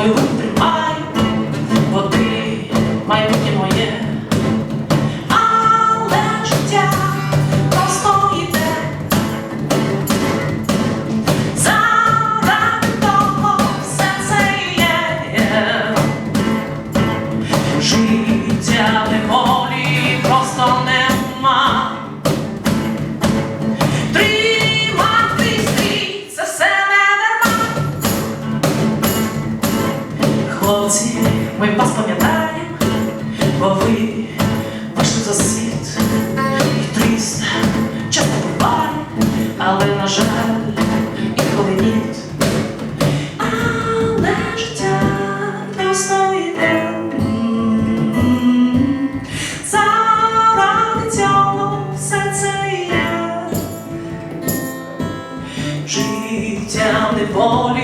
foi o Хлопці, ми вас пам'ятаємо, бо ви вийшли за світ і трісно часто буває, але, на жаль, інколи ні. Але життя не все це є. Життя неволі